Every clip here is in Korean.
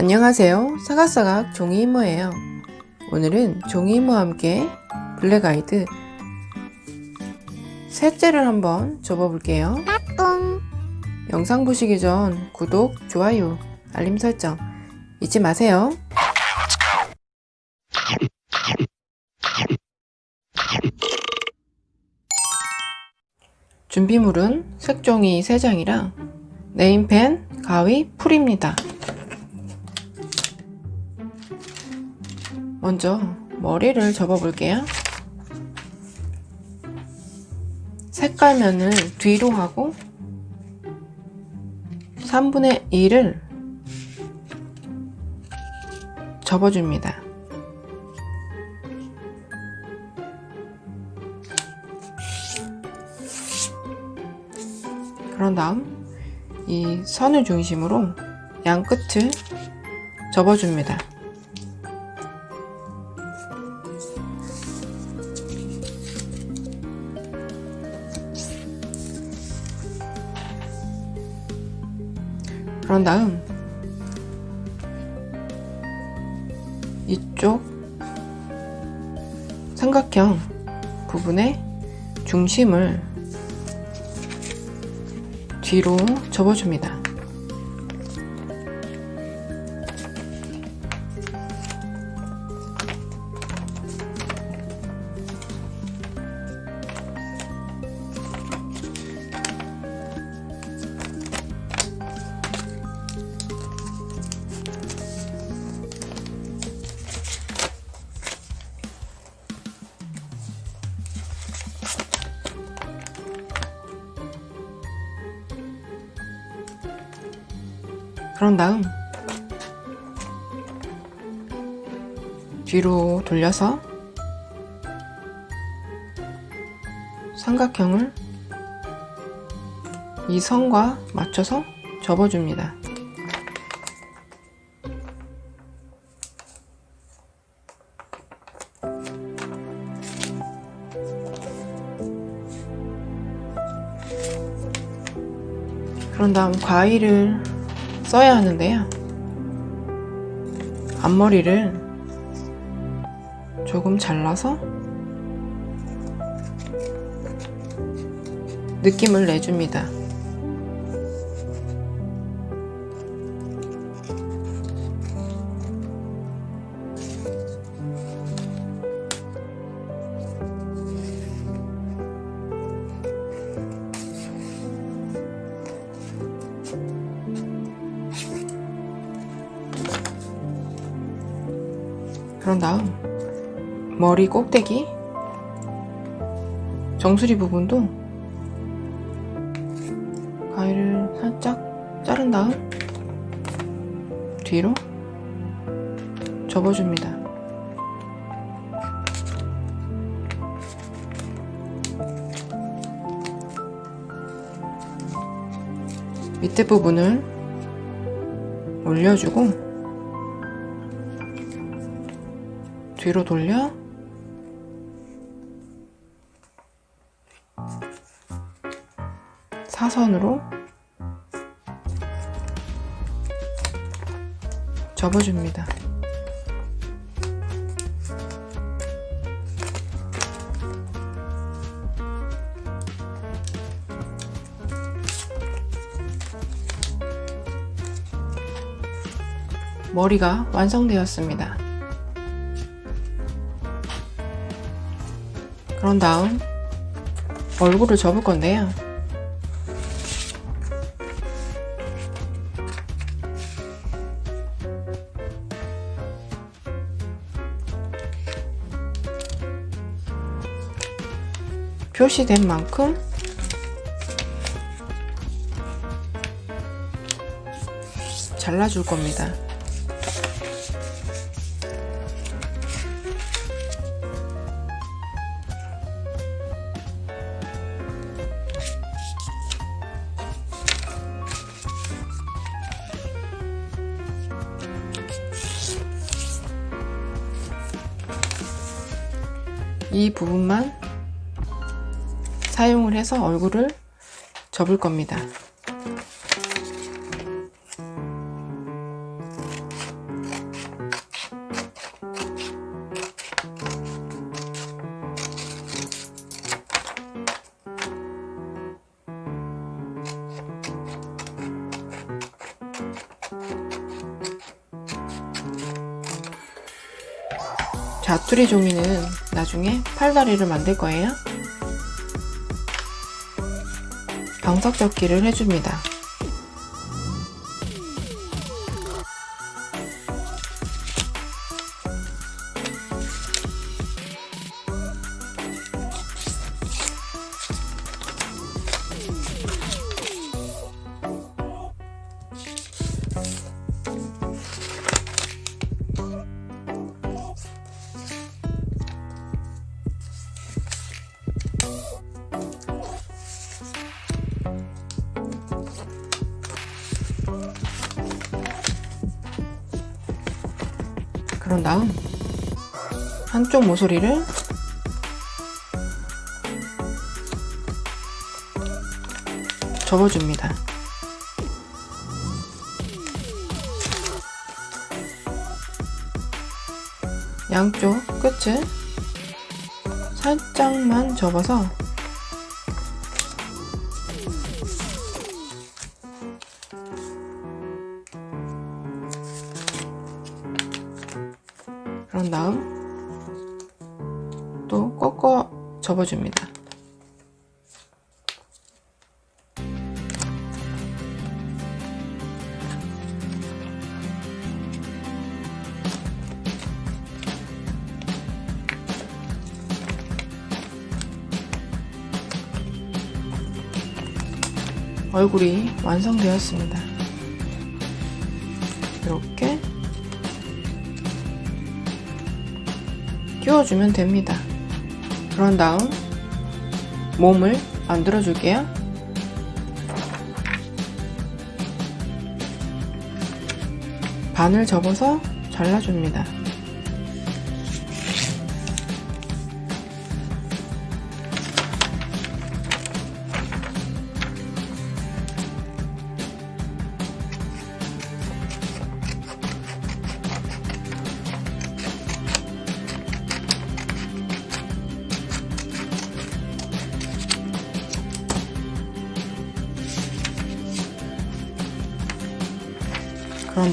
안녕하세요. 사각사각 종이 이모예요. 오늘은 종이 이모와 함께 블랙아이드 셋째를 한번 접어볼게요. 영상 보시기 전 구독, 좋아요, 알림 설정 잊지 마세요. 준비물은 색종이 3장이랑 네임펜, 가위, 풀입니다. 먼저 머리를 접어볼게요. 색깔면을 뒤로 하고 3분의 1을 접어줍니다. 그런 다음 이 선을 중심으로 양 끝을 접어줍니다. 그런 다음 이쪽 삼각형 부분에 중심을 뒤로 접어줍니다. 그런 다음 뒤로 돌려서 삼각형을 이 선과 맞춰서 접어줍니다. 그런 다음 과일을 써야 하는데요. 앞머리를 조금 잘라서 느낌을 내줍니다. 머리 꼭대기 정수리 부분도 가위를 살짝 자른 다음 뒤로 접어줍니다. 밑에 부분을 올려주고 뒤로 돌려 사선으로 접어줍니다. 머리가 완성되었습니다. 그런 다음 얼굴을 접을 건데요. 표시된 만큼 잘라줄 겁니다. 이 부분만 사용을 해서 얼굴을 접을 겁니다. 자투리 종이는 나중에 팔다리를 만들 거예요. 방석 접기를 해줍니다. 다음 한쪽 모서리를 접어줍니다. 양쪽 끝을 살짝만 접어서 접어줍니다. 얼굴이 완성되었습니다. 이렇게 끼워주면 됩니다. 그런 다음 몸을 만들어 줄게요. 반을 접어서 잘라줍니다.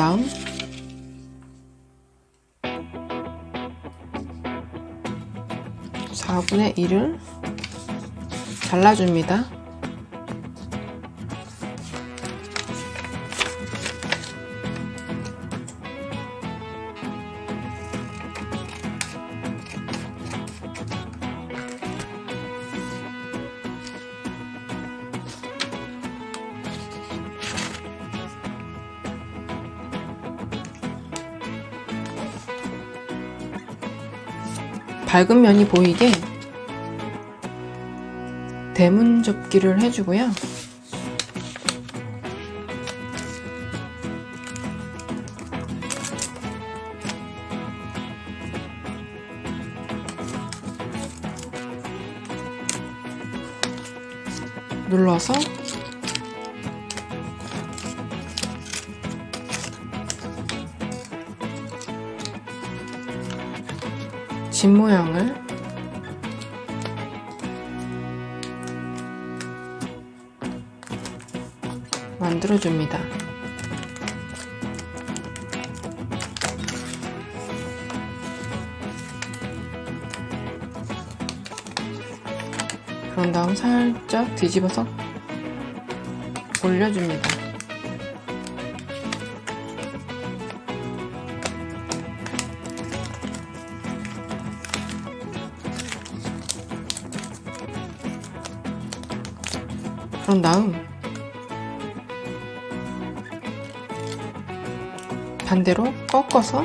다음 사분의 1을 잘라줍니다. 밝은 면이 보이게 대문 접기를 해주고요. 눌러서 집 모양을 만들어줍니다. 그런 다음 살짝 뒤집어서 올려줍니다. 그런 다음 반대로 꺾어서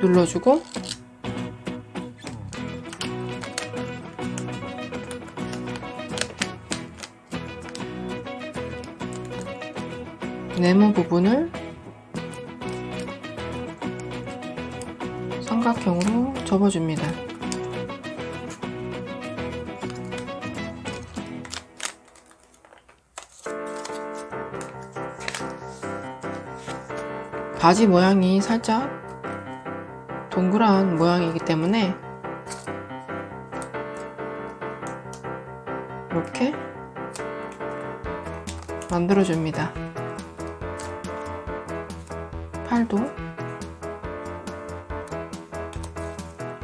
눌러주고 네모 부분을 삼각형으로 접어줍니다. 바지 모양이 살짝 동그란 모양이기 때문에 이렇게 만들어줍니다. 팔도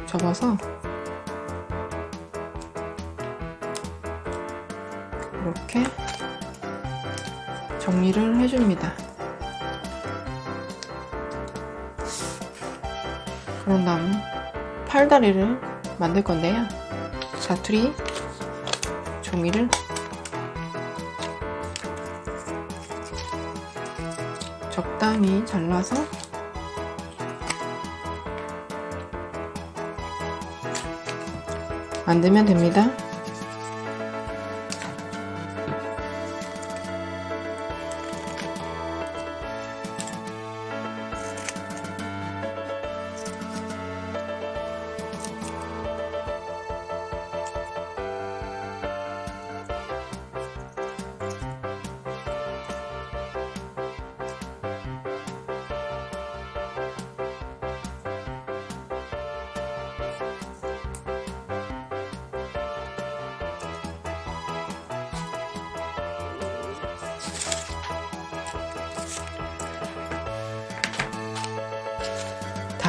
접어서 이렇게 정리를 해줍니다. 그런 다음 팔다리를 만들 건데요. 자투리 종이를 적당히 잘라서 만들면 됩니다.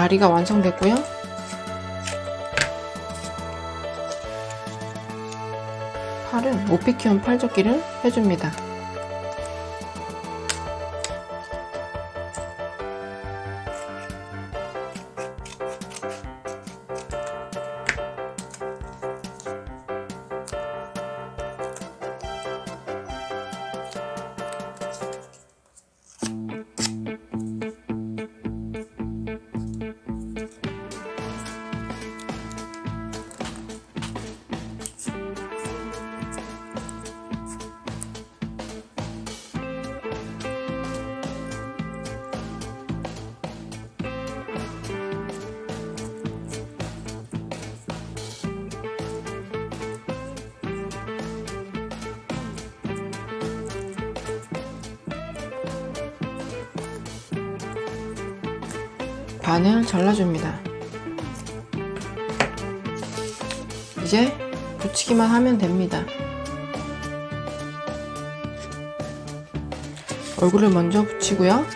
다리가 완성됐고요. 팔은 오피키온 팔접기를 해줍니다. 반을 잘라줍니다. 이제 붙이기만 하면 됩니다. 얼굴을 먼저 붙이고요.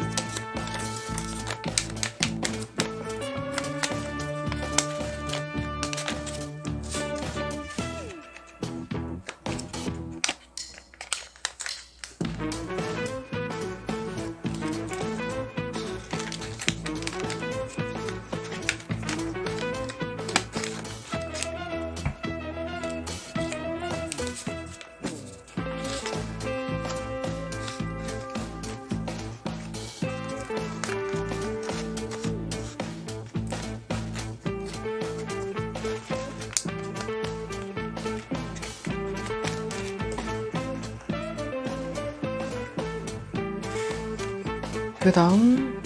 그 다음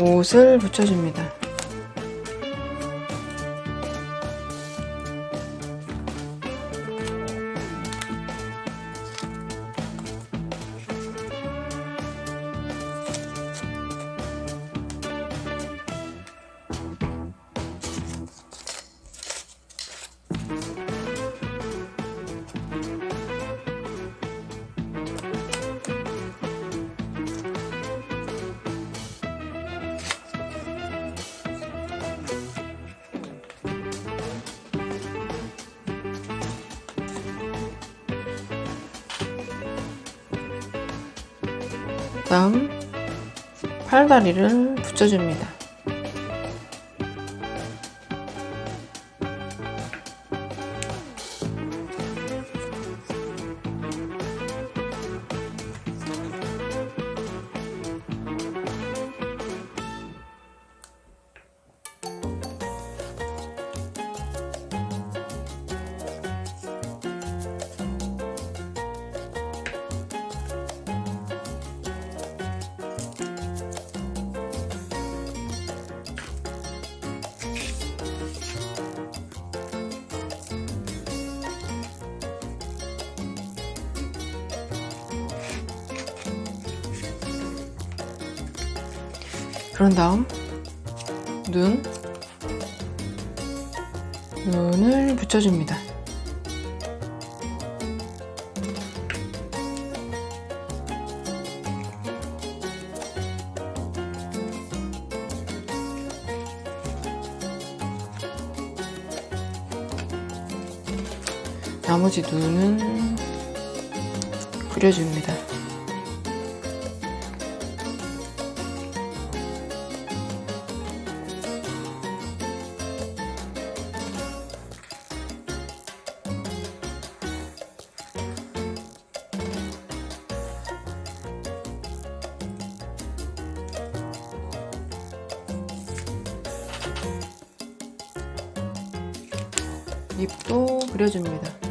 옷을 붙여줍니다. 다음 팔다리를 붙여줍니다. 그런 다음 눈 눈을 붙여줍니다. 나머지 눈은 그려줍니다. 입도 그려줍니다.